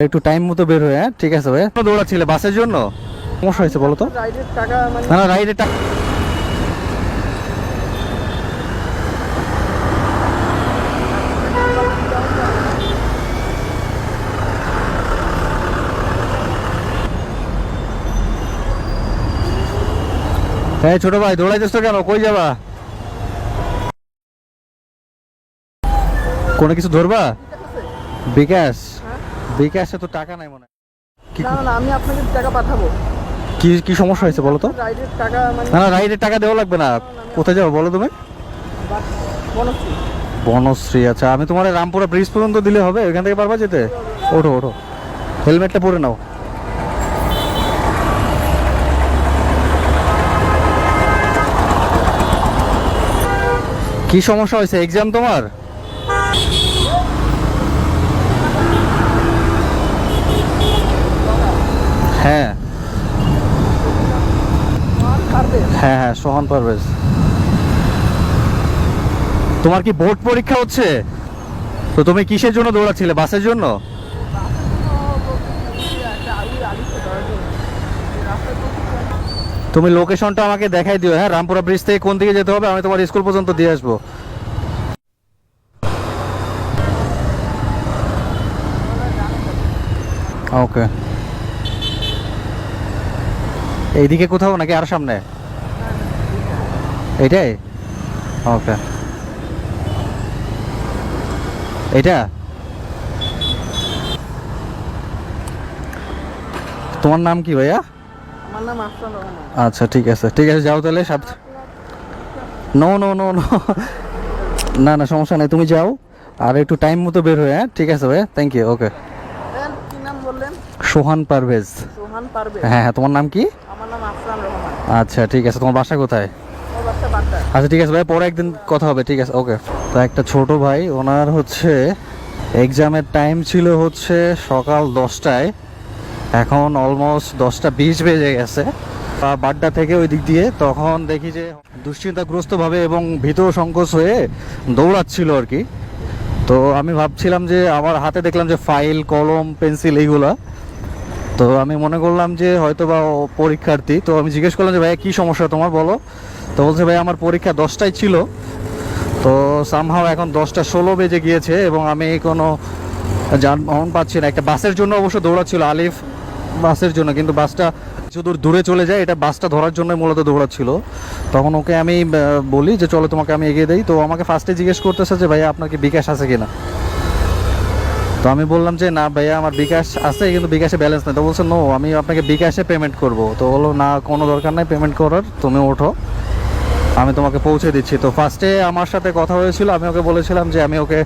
একটু টাইম মতো বের হয়ে হ্যাঁ? ঠিক আছে ভাই। দৌড়াচ্ছিলে? বাসের জন্য? সমস্যা হয়েছে বলো তো। মানে না না রাইডের টাকা হ্যাঁ ছোট ভাই দৌড়াইতেছ কেন? কই যাবা? কোনো কিছু ধরবা? বিকাশ। বিকাশে তো টাকা নাই মনে হয়। না না, আমি আপনাকে টাকা পাঠাবো। কি কি সমস্যা হয়েছে বলো তো? রাইডের টাকা মানে না না রাইডের টাকা দেওয়া লাগবে না। কোথায় যাব বলো তুমি? বনশ্রী। বনশ্রী আচ্ছা আমি তোমার রামপুরা ব্রিজ পর্যন্ত দিলে হবে ওইখান থেকে পারবা যেতে? ওঠো ওঠো। হেলমেটটা পরে নাও। কি সমস্যা হয়েছে? এক্সাম তোমার হ্যাঁ পারবে হ্যাঁ হ্যাঁ সোহান পারভেজ। তোমার কি বোর্ড পরীক্ষা হচ্ছে? তো তুমি কিসের জন্য দৌড়াচ্ছিলে? বাসের জন্য? তুমি লোকেশনটা আমাকে দেখাই দিও হ্যাঁ? রামপুরা ব্রিজ থেকে কোন দিকে যেতে হবে? আমি তোমার স্কুল পর্যন্ত দিয়ে আসব। ওকে। এইদিকে কোথাও নাকি আর সামনে? এইটাই? ওকে এইটা? তোমার নাম কি ভাইয়া? আমার নাম আচ্ছা ঠিক আছে। ঠিক আছে যাও তাহলে সাত নো নো নো নো না না সমস্যা নেই তুমি যাও। আর একটু টাইম মতো বের হয়ে হ্যাঁ? ঠিক আছে ভাইয়া thank you okay Sohan Parvez. Sohan হ্যাঁ হ্যাঁ তোমার নাম কি? আমার নাম আচ্ছা ঠিক আছে তোমার বাসা কোথায়? আচ্ছা ঠিক আছে ভাই, পরে একদিন কথা হবে, ঠিক আছে ওকে তো একটা ছোট ভাই, ওনার হচ্ছে এক্সামের টাইম ছিল হচ্ছে সকাল দশটায়, এখন অলমোস্ট দশটা বিশ বেজে গেছে। বাড্ডা থেকে ওই দিক দিয়ে তখন দেখি যে দুশ্চিন্তাগ্রস্তভাবে এবং ভীত সংকোচ হয়ে দৌড়াচ্ছিল আর কি। তো আমি ভাবছিলাম যে আমার হাতে দেখলাম যে ফাইল কলম পেন্সিল এইগুলা। তো আমি মনে করলাম যে হয়তো বা পরীক্ষার্থী, তো আমি জিজ্ঞেস করলাম যে ভাইয়া কী সমস্যা তোমার বলো। তো বলছে, ভাই, আমার পরীক্ষা দশটায় ছিল। তো সামহাও এখন দশটা ষোলো বেজে গিয়েছে এবং আমি কোনো যানবাহন পাচ্ছি না। একটা বাসের জন্য অবশ্য দৌড়াচ্ছিল আলিফ, বাসের জন্য, কিন্তু বাসটা যদূর দূরে চলে যায়, এটা বাসটা ধরার জন্য মূলত দৌড়াচ্ছিল। তখন ওকে আমি বলি যে, চলো, তোমাকে আমি এগিয়ে দিই। তো আমাকে ফার্স্টে জিজ্ঞেস করতেছে যে, ভাইয়া, আপনার কি বিকাশ আছে কিনা? তো আমি বললাম যে, না, ভাইয়া, আমার বিকাশ আছে, কিন্তু বিকাশে ব্যালেন্স নেই। তো বলছে নো আমি আপনাকে বিকাশে পেমেন্ট করব। তো বলল না, কোনো দরকার নাই পেমেন্ট করার, তুমি ওঠো। আমি তোমাকে পৌঁছে দিচ্ছি। তো ফার্স্টে আমার সাথে কথা হয়েছিল, আমি ওকে বলেছিলাম যে আমি ওকে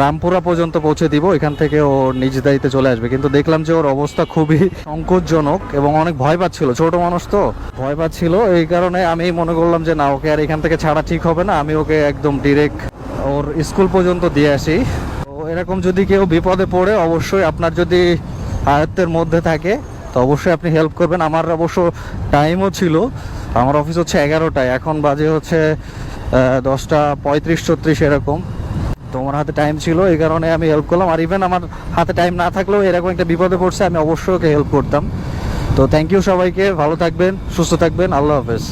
রামপুরা পর্যন্ত পৌঁছে দিব, এখান থেকে ও নিজ দায়িত্বে চলে আসবে। কিন্তু দেখলাম যে ওর অবস্থা খুবই সংকটজনক এবং অনেক ভয় পাচ্ছিল, ছোট মানুষ তো। ভয় পাচ্ছিল, এই কারণে আমি মনে করলাম যে না, ওকে আর এখান থেকে ছাড়া ঠিক হবে না, আমি ওকে একদম ডিরেক্ট ওর স্কুল পর্যন্ত দিয়ে আসি। তো এরকম যদি কেউ বিপদে পড়ে, অবশ্যই আপনার যদি আয়ত্তের মধ্যে থাকে তো অবশ্যই আপনি হেল্প করবেন। আমার অবশ্য টাইমও ছিল। আমার অফিস হচ্ছে এগারোটায়। এখন বাজে হচ্ছে দশটা পঁয়ত্রিশ ছত্রিশ এরকম। তো আমার হাতে টাইম ছিল, এই কারণে আমি হেল্প করলাম। আর ইভেন আমার হাতে টাইম না থাকলেও এরকম একটা বিপদে পড়ছে, আমি অবশ্যই ওকে হেল্প করতাম। তো থ্যাংক ইউ সবাইকে। ভালো থাকবেন, সুস্থ থাকবেন। আল্লাহ হাফেজ।